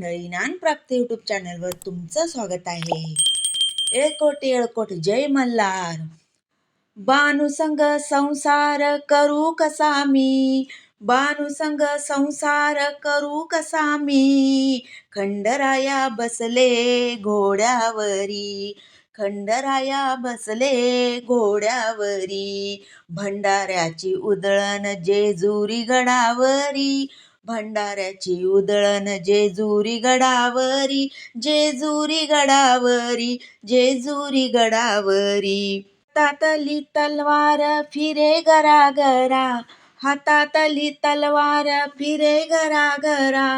मंडळी ज्ञानप्राप्ती युट्यूब चॅनलवर तुमचं स्वागत आहे. एळकोट एळकोट जय मल्हार. बानुसंग संसार करू कसा मी? बानुसंग संसार करू कसा मी? खंडराया बसले घोड्यावरी. खंडराया बसले घोड्यावरी. भंडाऱ्याची उधळण जेजुरी गडावरी. भंडाऱ्याची उधळण जेजुरी गडावरी जेजुरी गडावरी जेजुरी गडावरी. हातातली तलवार फिरे गरागरा हातातली तलवार फिरे गरागरा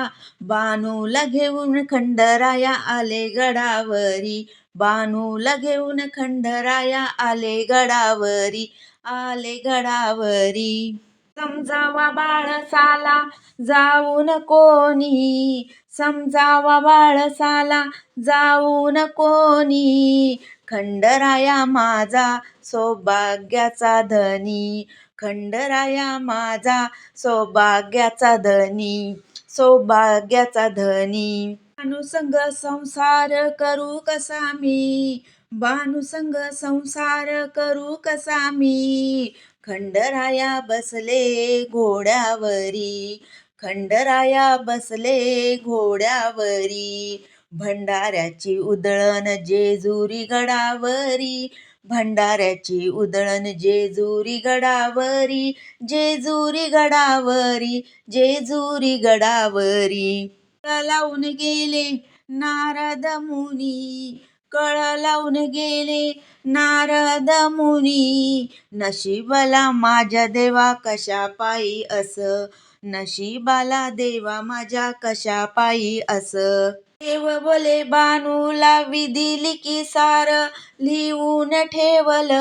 बानूला घेऊन खंडराया आले गडावरी बानूला घेऊन खंडराया आले गडावरी आले गडावरी. समजावा बाळसाला जाऊन कोणी समजावा बाळसाला जाऊन कोणी खंडराया माझा सौभाग्याचा धनी. खंडराया माझा सौभाग्याचा धनी. सौभाग्याचा धनी. अनुसंग संसार करू कसा मी? बानुसंग संसार करू कसा मी? खंडराया बसले घोड्यावरी खंडराया बसले घोड्यावरी भंडाऱ्याची उधळण जेजुरी गडावरी भंडाऱ्याची उधळण जेजुरी गडावरी जेजुरी गडावरी जेजुरी गडावरी. लावून गेले नारद मुनी कळ लावून गेले. नारद मुनी नशिबाला माझ्या देवा कशा पायी अस? नशिबाला देवा माझ्या कशा पायी अस? देव बोले बानूला विधी की सार लिहून ठेवल.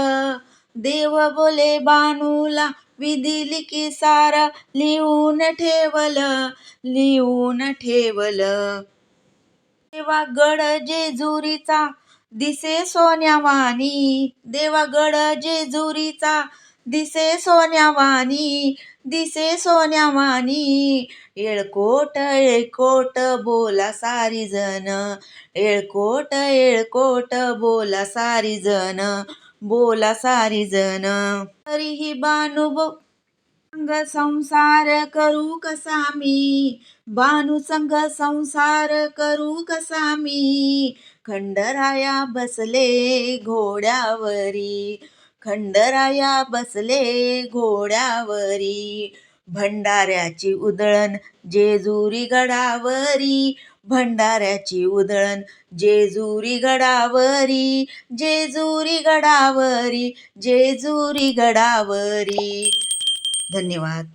देव बोले बानूला विधी की सार लिहून ठेवल लिहून ठेवल. देवा गड जेजुरीचा दिसे सोन्यावानी देवागड जेजुरीचा. दिसे सोन्यावानी दिसे सोन्यावानी येळकोट येळकोट बोला सारी जण येळकोट येळकोट बोला सारी जण बोला सारी जण तरीही बानुभव संग संसार करू कसा मी? बानू संग संसार करू कसा मी? खंडराया बसले घोड्यावरी खंडराया बसले घोड्यावरी भंडाऱ्याची उधळण जेजुरी गडावरी भंडाऱ्याची उधळण जेजुरी गडावरी जेजुरी गडावरी जेजुरी गडावरी. धन्यवाद.